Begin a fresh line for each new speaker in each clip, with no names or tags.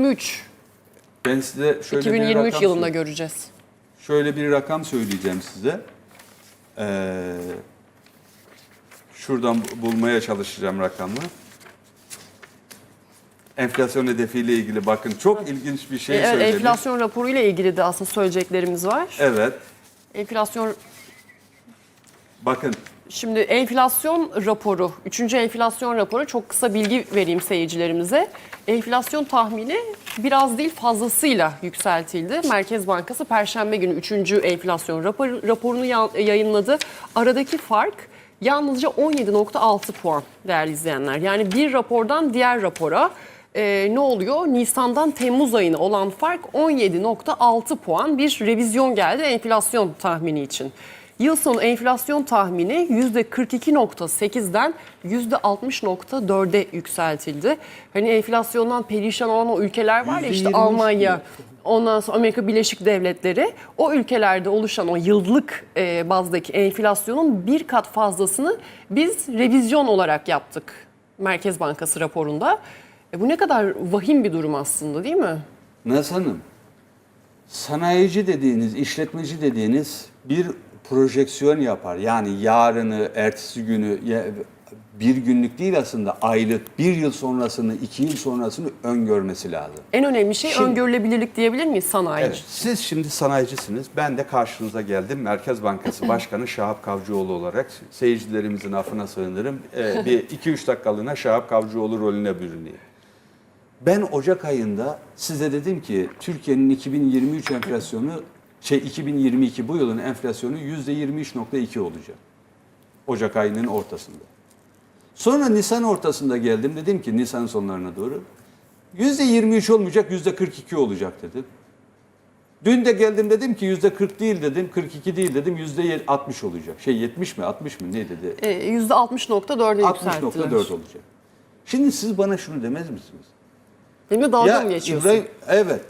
2023,
Ben size şöyle bir
2023
rakam
yılında göreceğiz.
Şöyle bir rakam söyleyeceğim size. Ee, şuradan bu- bulmaya çalışacağım rakamı. Enflasyon hedefiyle ilgili bakın çok ilginç bir şey
evet,
söylemiş.
enflasyon raporu ile ilgili de aslında söyleyeceklerimiz var.
Evet.
Enflasyon
Bakın
Şimdi enflasyon raporu, 3. enflasyon raporu çok kısa bilgi vereyim seyircilerimize. Enflasyon tahmini biraz değil fazlasıyla yükseltildi. Merkez Bankası Perşembe günü 3. enflasyon rapor- raporunu ya- yayınladı. Aradaki fark yalnızca 17.6 puan değerli izleyenler. Yani bir rapordan diğer rapora e, ne oluyor? Nisan'dan Temmuz ayına olan fark 17.6 puan bir revizyon geldi enflasyon tahmini için. Yıl sonu enflasyon tahmini %42.8'den %60.4'e yükseltildi. Hani enflasyondan perişan olan o ülkeler var ya işte
%23
Almanya, ondan sonra Amerika Birleşik Devletleri o ülkelerde oluşan o yıllık e, bazdaki enflasyonun bir kat fazlasını biz revizyon olarak yaptık Merkez Bankası raporunda. E, bu ne kadar vahim bir durum aslında değil mi?
Naz Hanım, sanayici dediğiniz, işletmeci dediğiniz bir projeksiyon yapar. Yani yarını, ertesi günü, bir günlük değil aslında aylık, bir yıl sonrasını, iki yıl sonrasını öngörmesi lazım.
En önemli şey
Şimdi-
öngörülebilirlik diyebilir miyiz sanayici?
Evet, siz şimdi sanayicisiniz. Ben de karşınıza geldim. Merkez Bankası Başkanı Şahap Kavcıoğlu olarak seyircilerimizin affına sığınırım. Ee, bir 2-3 dakikalığına Şahap Kavcıoğlu rolüne bürüneyim. Ben Ocak ayında size dedim ki Türkiye'nin 2023 enflasyonu şey 2022 bu yılın enflasyonu %23.2 olacak. Ocak ayının ortasında. Sonra Nisan ortasında geldim dedim ki Nisan sonlarına doğru %23 olmayacak %42 olacak dedim. Dün de geldim dedim ki %40 değil dedim, 42 değil dedim, %60 olacak. Şey 70 mi 60 mı ne dedi?
E, %60.4'e yükselttiler.
60.4 olacak. Şimdi siz bana şunu demez misiniz?
Benimle dalga mı geçiyorsun?
İbrahim, evet.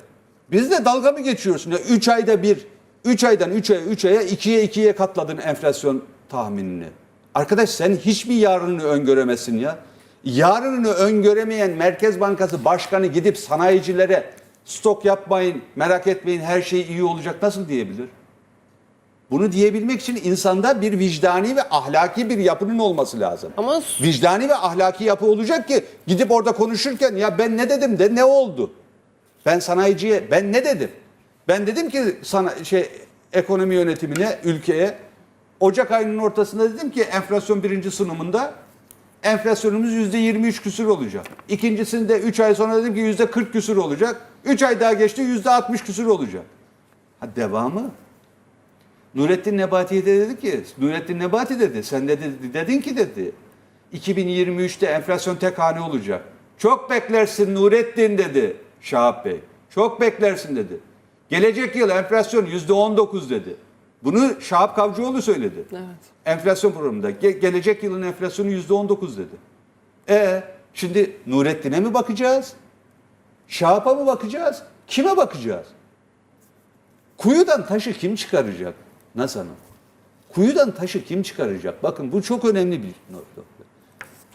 Biz de dalga mı geçiyorsun? Ya 3 ayda bir, 3 aydan 3 aya, 3 aya 2'ye 2'ye katladın enflasyon tahminini. Arkadaş sen hiçbir yarını öngöremezsin ya. Yarını öngöremeyen Merkez Bankası Başkanı gidip sanayicilere stok yapmayın, merak etmeyin her şey iyi olacak nasıl diyebilir? Bunu diyebilmek için insanda bir vicdani ve ahlaki bir yapının olması lazım.
Ama
Vicdani ve ahlaki yapı olacak ki gidip orada konuşurken ya ben ne dedim de ne oldu? Ben sanayiciye ben ne dedim? Ben dedim ki sana şey ekonomi yönetimine, ülkeye Ocak ayının ortasında dedim ki enflasyon birinci sunumunda enflasyonumuz yüzde 23 küsür olacak. İkincisinde 3 ay sonra dedim ki yüzde 40 küsür olacak. 3 ay daha geçti yüzde 60 küsür olacak. Ha devamı. Nurettin Nebati'ye de dedi ki, Nurettin Nebati dedi, sen de dedi, dedin ki dedi, 2023'te enflasyon tek hane olacak. Çok beklersin Nurettin dedi Şahap Bey. Çok beklersin dedi. Gelecek yıl enflasyon %19 dedi. Bunu Şahap Kavcıoğlu söyledi.
Evet.
Enflasyon programında. Ge- gelecek yılın enflasyonu %19 dedi. E şimdi Nurettin'e mi bakacağız? Şahap'a mı bakacağız? Kime bakacağız? Kuyudan taşı kim çıkaracak? Nasıl hanım? Kuyudan taşı kim çıkaracak? Bakın bu çok önemli bir nokta.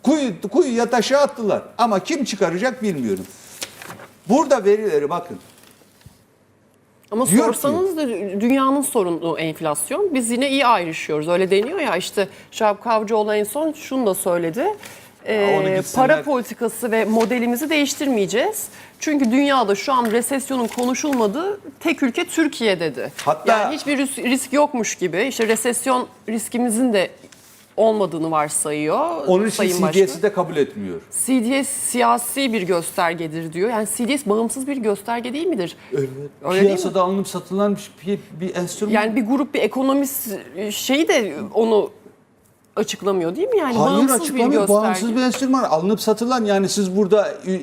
Kuyu, kuyuya taşı attılar ama kim çıkaracak bilmiyorum. Burada verileri bakın.
Ama
Diyor ki-
sorsanız da dünyanın sorunu enflasyon. Biz yine iyi ayrışıyoruz. Öyle deniyor ya işte Şahap Kavcıoğlu en son şunu da söyledi. Ee, para politikası ve modelimizi değiştirmeyeceğiz. Çünkü dünyada şu an resesyonun konuşulmadığı tek ülke Türkiye dedi.
Hatta-
yani hiçbir risk, risk yokmuş gibi işte resesyon riskimizin de olmadığını varsayıyor.
Onun için
Sayın Başkan.
CDS'i de kabul etmiyor.
CDS siyasi bir göstergedir diyor. Yani CDS bağımsız bir gösterge değil midir?
Evet.
Öyle değil mi?
Piyasada alınıp satılan bir, bir, bir enstrüman.
Yani bir grup bir ekonomist şeyi de onu açıklamıyor değil mi? Yani
Hayır
bağımsız bir
açıklamıyor.
gösterge.
Bağımsız bir enstrüman. Alınıp satılan yani siz burada e,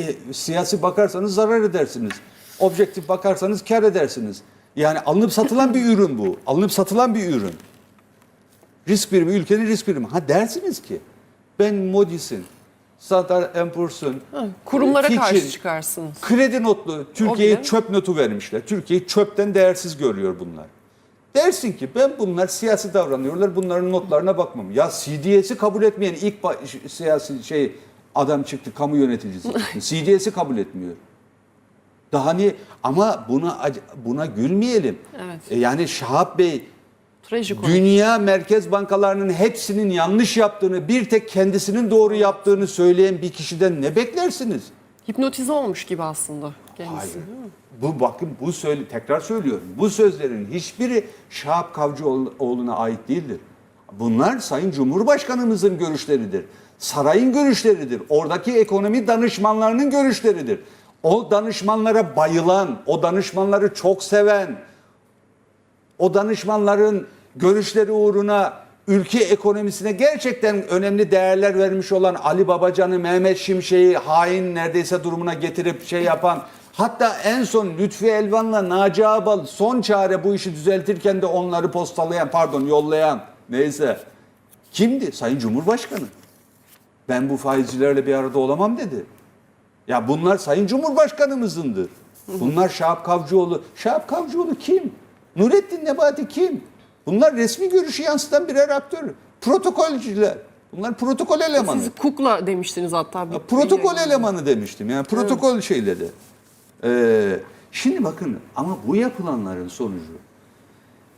e, siyasi bakarsanız zarar edersiniz. Objektif bakarsanız kar edersiniz. Yani alınıp satılan bir ürün bu. Alınıp satılan bir ürün. Risk birimi, ülkenin risk birimi. Ha dersiniz ki ben Moody's'in, Standard Poor's'un,
Kurumlara
Fitch'in,
karşı çıkarsınız.
Kredi notlu Türkiye'ye
bile-
çöp notu vermişler. Türkiye'yi çöpten değersiz görüyor bunlar. Dersin ki ben bunlar siyasi davranıyorlar bunların notlarına bakmam. Ya CDS'i kabul etmeyen ilk ba- siyasi şey adam çıktı kamu yöneticisi. CDS'i kabul etmiyor. Daha ni ama buna ac- buna gülmeyelim.
Evet.
E yani Şahap Bey
Trajik
dünya merkez bankalarının hepsinin yanlış yaptığını, bir tek kendisinin doğru yaptığını söyleyen bir kişiden ne beklersiniz?
Hipnotize olmuş gibi aslında kendisi.
Hayır.
değil mi?
Bu bakın bu söyle tekrar söylüyorum. Bu sözlerin hiçbiri Şahap Kavcıoğlu'na ait değildir. Bunlar Sayın Cumhurbaşkanımızın görüşleridir. Sarayın görüşleridir. Oradaki ekonomi danışmanlarının görüşleridir. O danışmanlara bayılan, o danışmanları çok seven, o danışmanların görüşleri uğruna ülke ekonomisine gerçekten önemli değerler vermiş olan Ali Babacan'ı, Mehmet Şimşek'i hain neredeyse durumuna getirip şey yapan hatta en son Lütfi Elvan'la Naci Ağbal son çare bu işi düzeltirken de onları postalayan pardon yollayan neyse kimdi? Sayın Cumhurbaşkanı. Ben bu faizcilerle bir arada olamam dedi. Ya bunlar Sayın Cumhurbaşkanımızındır. Bunlar Şahap Kavcıoğlu. Şahap Kavcıoğlu kim? Nurettin Nebati kim? Bunlar resmi görüşü yansıtan birer aktör. Protokolcüler. Bunlar protokol elemanı.
Siz kukla demiştiniz hatta. bir-
Protokol elemanı demiştim. Yani protokol şeyleri. Ee, şimdi bakın ama bu yapılanların sonucu.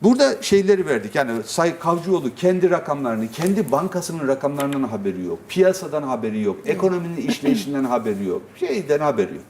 Burada şeyleri verdik. Yani Say Kavcıoğlu kendi rakamlarını, kendi bankasının rakamlarından haberi yok. Piyasadan haberi yok. Ekonominin işleyişinden haberi yok. Şeyden haberi yok.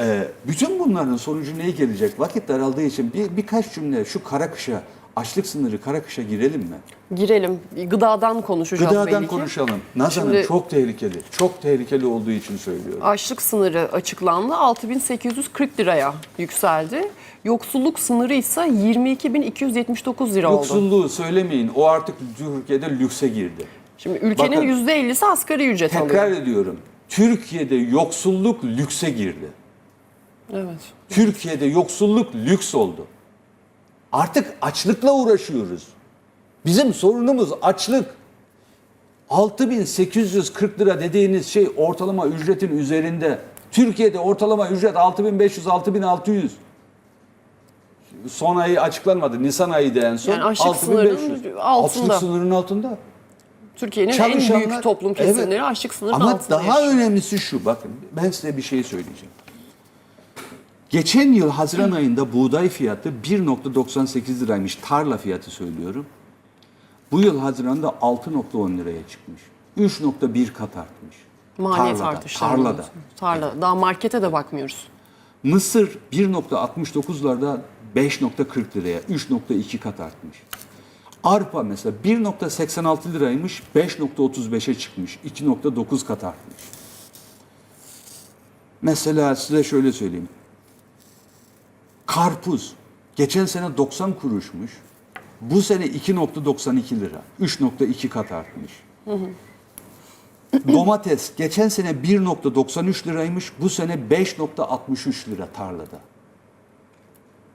Ee, bütün bunların sonucu neye gelecek? Vakit daraldığı için bir, birkaç cümle şu kara kışa, açlık sınırı kara kışa girelim mi?
Girelim. Gıdadan konuşacağız
Gıdadan
ki.
konuşalım. Nazan Hanım çok tehlikeli. Çok tehlikeli olduğu için söylüyorum.
Açlık sınırı açıklandı. 6840 liraya yükseldi. Yoksulluk sınırı ise 22.279 lira oldu.
Yoksulluğu söylemeyin. O artık Türkiye'de lükse girdi.
Şimdi ülkenin
Bakın,
%50'si asgari ücret
Tekrar
alıyor.
ediyorum. Türkiye'de yoksulluk lükse girdi.
Evet.
Türkiye'de yoksulluk lüks oldu. Artık açlıkla uğraşıyoruz. Bizim sorunumuz açlık. 6840 lira dediğiniz şey ortalama ücretin üzerinde. Türkiye'de ortalama ücret 6500-6600. Son ayı açıklanmadı. Nisan ayıydı en son.
Yani açlık
6500.
sınırının altında.
Açlık sınırının altında.
Türkiye'nin en büyük toplum kesimleri
Evet.
açlık sınırının
Ama
altında
daha
yaşıyor.
önemlisi şu bakın ben size bir şey söyleyeceğim. Geçen yıl Haziran ayında buğday fiyatı 1.98 liraymış. Tarla fiyatı söylüyorum. Bu yıl Haziran'da 6.10 liraya çıkmış. 3.1 kat artmış.
Maliyet
Tarlada,
artışları.
Tarlada.
Tarla. Daha markete de bakmıyoruz.
Mısır 1.69'larda 5.40 liraya 3.2 kat artmış. Arpa mesela 1.86 liraymış 5.35'e çıkmış. 2.9 kat artmış. Mesela size şöyle söyleyeyim. Karpuz geçen sene 90 kuruşmuş. Bu sene 2.92 lira. 3.2 kat artmış. Domates geçen sene 1.93 liraymış. Bu sene 5.63 lira tarlada.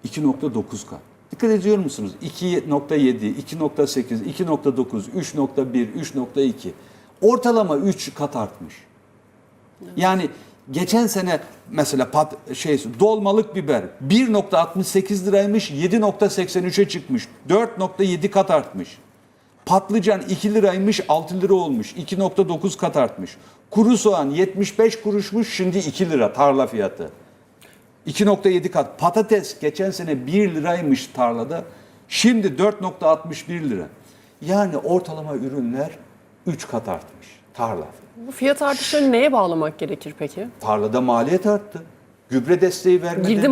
2.9 kat. Dikkat ediyor musunuz? 2.7, 2.8, 2.9, 3.1, 3.2. Ortalama 3 kat artmış. Yani geçen sene mesela pat, şey dolmalık biber 1.68 liraymış 7.83'e çıkmış. 4.7 kat artmış. Patlıcan 2 liraymış 6 lira olmuş. 2.9 kat artmış. Kuru soğan 75 kuruşmuş şimdi 2 lira tarla fiyatı. 2.7 kat. Patates geçen sene 1 liraymış tarlada. Şimdi 4.61 lira. Yani ortalama ürünler 3 kat artmış tarla.
Bu fiyat artışlarını neye bağlamak gerekir peki?
Tarlada maliyet arttı. Gübre desteği vermedi.
Girdi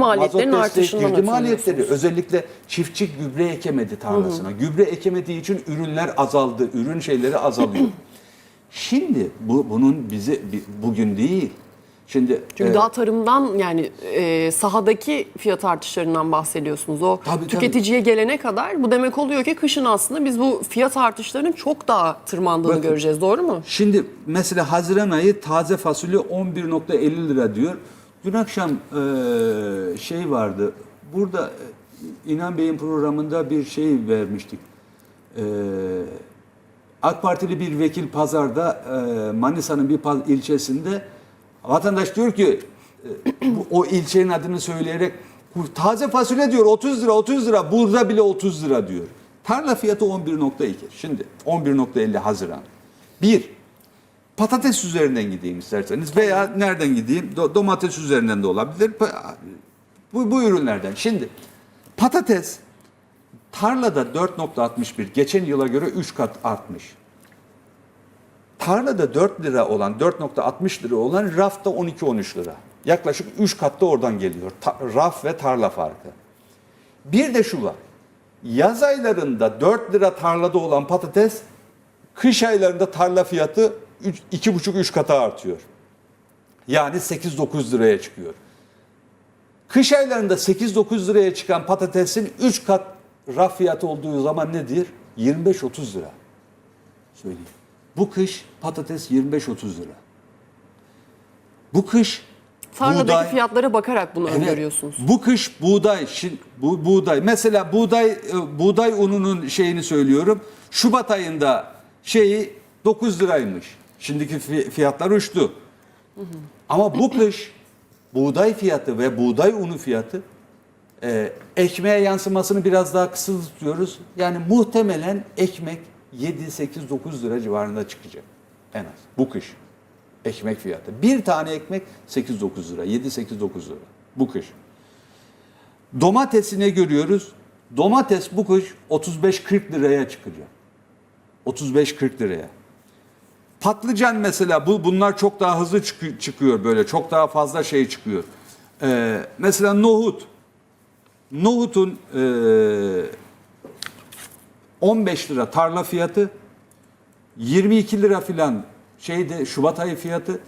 desteği,
artışından
Girdi maliyetleri. Özellikle çiftçi gübre ekemedi tarlasına. Gübre ekemediği için ürünler azaldı. Ürün şeyleri azalıyor. Şimdi bu bunun bizi bi- bugün değil. Şimdi
Çünkü
e,
daha tarımdan yani e, sahadaki fiyat artışlarından bahsediyorsunuz. O
Tabii, tabii.
tüketiciye gelene kadar bu demek oluyor ki kışın aslında biz bu fiyat artışlarının çok daha tırmandığını
Bakın.
göreceğiz. Doğru mu?
Şimdi mesela Haziran ayı taze fasulye 11.50 lira diyor. Dün akşam e, şey vardı. Burada e, İnan Bey'in programında bir şey vermiştik. E, AK Partili bir vekil pazarda e, Manisa'nın bir ilçesinde vatandaş diyor ki e, o ilçenin adını söyleyerek "Bu taze fasulye diyor 30 lira 30 lira burada bile 30 lira diyor. Tarla fiyatı 11.2. Şimdi 11.50 Haziran. Bir, patates üzerinden gideyim isterseniz veya nereden gideyim? Do- domates üzerinden de olabilir. Bu, bu ürünlerden. Şimdi patates tarlada 4.61 geçen yıla göre 3 kat artmış. Tarlada 4 lira olan 4.60 lira olan rafta 12-13 lira. Yaklaşık 3 katta oradan geliyor. Ta- raf ve tarla farkı. Bir de şu var. Yaz aylarında 4 lira tarlada olan patates kış aylarında tarla fiyatı 2,5-3 kata artıyor. Yani 8-9 liraya çıkıyor. Kış aylarında 8-9 liraya çıkan patatesin 3 kat raf fiyatı olduğu zaman nedir? 25-30 lira. Söyleyeyim. Bu kış patates 25-30 lira. Bu kış
Tarladaki
buğday,
fiyatlara bakarak bunu
Evet.
öngörüyorsunuz.
Bu kış buğday, bu buğday. Mesela buğday e, buğday ununun şeyini söylüyorum. Şubat ayında şeyi 9 liraymış. Şimdiki fi- fiyatlar uçtu. Ama bu kış buğday fiyatı ve buğday unu fiyatı e, ekmeğe yansımasını biraz daha kısıtlı tutuyoruz. Yani muhtemelen ekmek 7, 8, 9 lira civarında çıkacak en az bu kış. Ekmek fiyatı. Bir tane ekmek 8-9 lira. 7-8-9 lira. Bu kış. Domatesi ne görüyoruz? Domates bu kış 35-40 liraya çıkacak. 35-40 liraya. Patlıcan mesela bu bunlar çok daha hızlı çıkı- çıkıyor böyle. Çok daha fazla şey çıkıyor. Ee, mesela nohut. Nohutun ee, 15 lira tarla fiyatı 22 lira filan şeyde Şubat ayı fiyatı.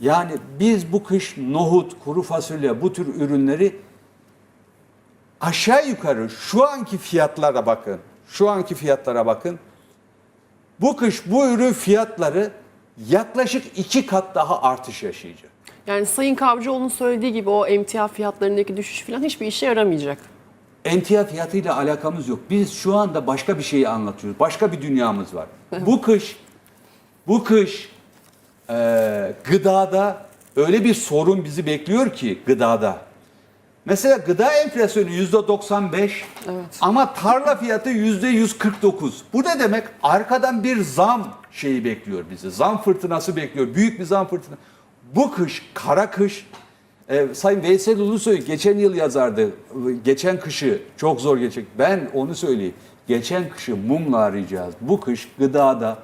Yani biz bu kış nohut, kuru fasulye bu tür ürünleri aşağı yukarı şu anki fiyatlara bakın. Şu anki fiyatlara bakın. Bu kış bu ürün fiyatları yaklaşık iki kat daha artış yaşayacak.
Yani Sayın Kavcıoğlu'nun söylediği gibi o emtia fiyatlarındaki düşüş falan hiçbir işe yaramayacak.
Emtia fiyatıyla alakamız yok. Biz şu anda başka bir şeyi anlatıyoruz. Başka bir dünyamız var. Bu kış, bu kış eee, gıdada öyle bir sorun bizi bekliyor ki gıdada. Mesela gıda enflasyonu yüzde 95 ama tarla fiyatı yüzde 149. Bu ne demek? Arkadan bir zam şeyi bekliyor bizi. Zam fırtınası bekliyor. Büyük bir zam fırtınası. Bu kış, kara kış e, Sayın Veysel Ulusoy geçen yıl yazardı. Geçen kışı çok zor geçecek. Ben onu söyleyeyim. Geçen kışı mumla arayacağız. Bu kış gıdada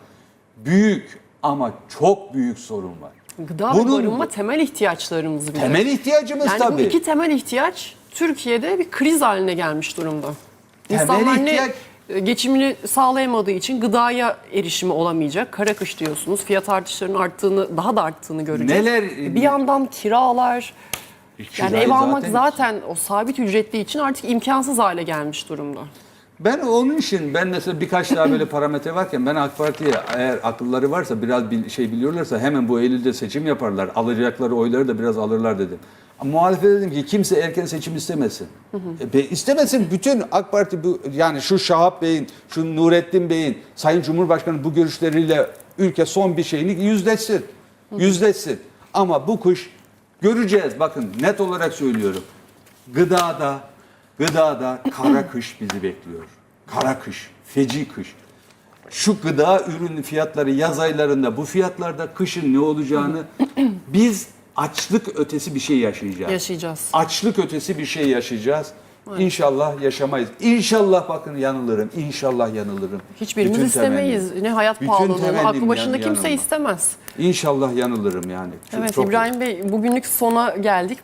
büyük ama çok büyük sorun var.
Gıda
Bunun-
ve barınma temel ihtiyaçlarımız bile.
Temel ihtiyacımız
yani
tabii.
bu iki temel ihtiyaç Türkiye'de bir kriz haline gelmiş durumda.
Temel
İnsanlar
ihtiyaç-
ne geçimini sağlayamadığı için gıdaya erişimi olamayacak. Kara kış diyorsunuz. Fiyat artışlarının arttığını, daha da arttığını göreceğiz.
Neler-
Bir yandan kiralar, yani ev almak
zaten-
zaten o sabit ücretli için artık imkansız hale gelmiş durumda.
Ben onun için ben mesela birkaç daha böyle parametre varken ben AK Parti'ye eğer akılları varsa biraz bil- şey biliyorlarsa hemen bu Eylül'de seçim yaparlar. Alacakları oyları da biraz alırlar dedim. Ama Muhalefete dedim ki kimse erken seçim istemesin. E, be- istemesin bütün AK Parti bu yani şu Şahap Bey'in, şu Nurettin Bey'in, Sayın Cumhurbaşkanı bu görüşleriyle ülke son bir şeyini yüzleşsin. Yüzleşsin. Ama bu kış göreceğiz bakın net olarak söylüyorum. Gıdada, gıdada kara kış bizi bekliyor. Kara kış, feci kış. Şu gıda ürün fiyatları yaz aylarında bu fiyatlarda kışın ne olacağını biz açlık ötesi bir şey yaşayacağız.
Yaşayacağız.
Açlık ötesi bir şey yaşayacağız. İnşallah yaşamayız. İnşallah bakın yanılırım. İnşallah yanılırım.
Hiçbirimiz
Bütün
istemeyiz.
temennim-
Ne hayat
temennim
aklı başında
yan-
kimse
yanılmak.
istemez.
İnşallah yanılırım yani. Çok-
Evet
çok-
İbrahim Bey bugünlük sona geldik.